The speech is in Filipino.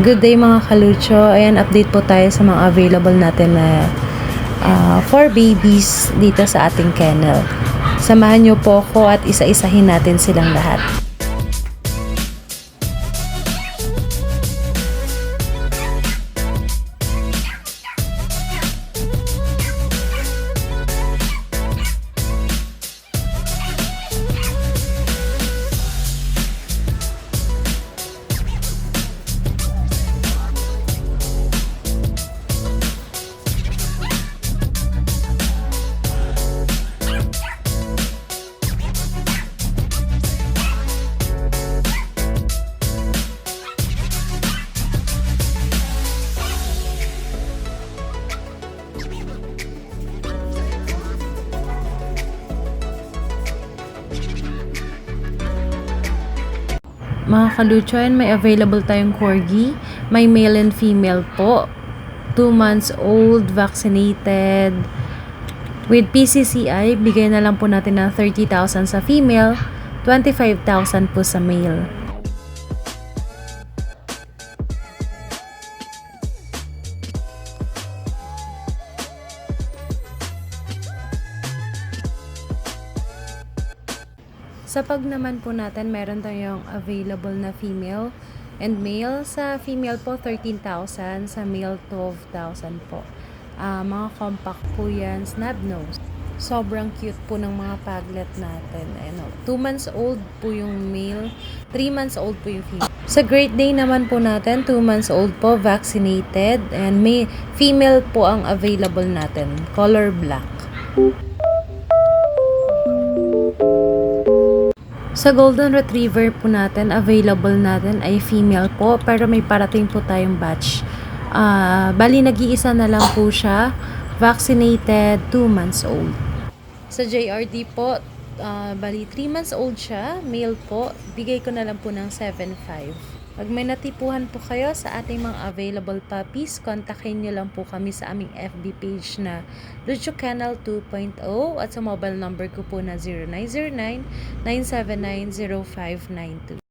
Good day mga kalucho. Ayan, update po tayo sa mga available natin na ah, for babies dito sa ating kennel. Samahan niyo po ako at isa-isahin natin silang lahat. Mga kalucho, ayan, may available tayong corgi. May male and female po. 2 months old, vaccinated. With PCCI, bigay na lang po natin ng 30,000 sa female, 25,000 po sa male. Sa pag naman po natin, meron tayong available na female and male. Sa female po, 13,000. Sa male, 12,000 po. Ah, mga compact po yan, snub nose. Sobrang cute po ng mga paglet natin. Ano, 2 months old po yung male, 3 months old po yung female. Sa Great Day naman po natin, 2 months old po, vaccinated, and may female po ang available natin, color black. Sa Golden Retriever po natin, available natin ay female po, pero may parating po tayong batch. Ah, bali, nag-iisa na lang po siya, vaccinated, 2 months old. Sa JRD po, ah, bali, 3 months old siya, male po, bigay ko na lang po ng 7.5. Pag may natipuhan po kayo sa ating mga available puppies, kontakin nyo lang po kami sa aming FB page na Lucho Canal 2.0 at sa mobile number ko po na 0909-979-0592.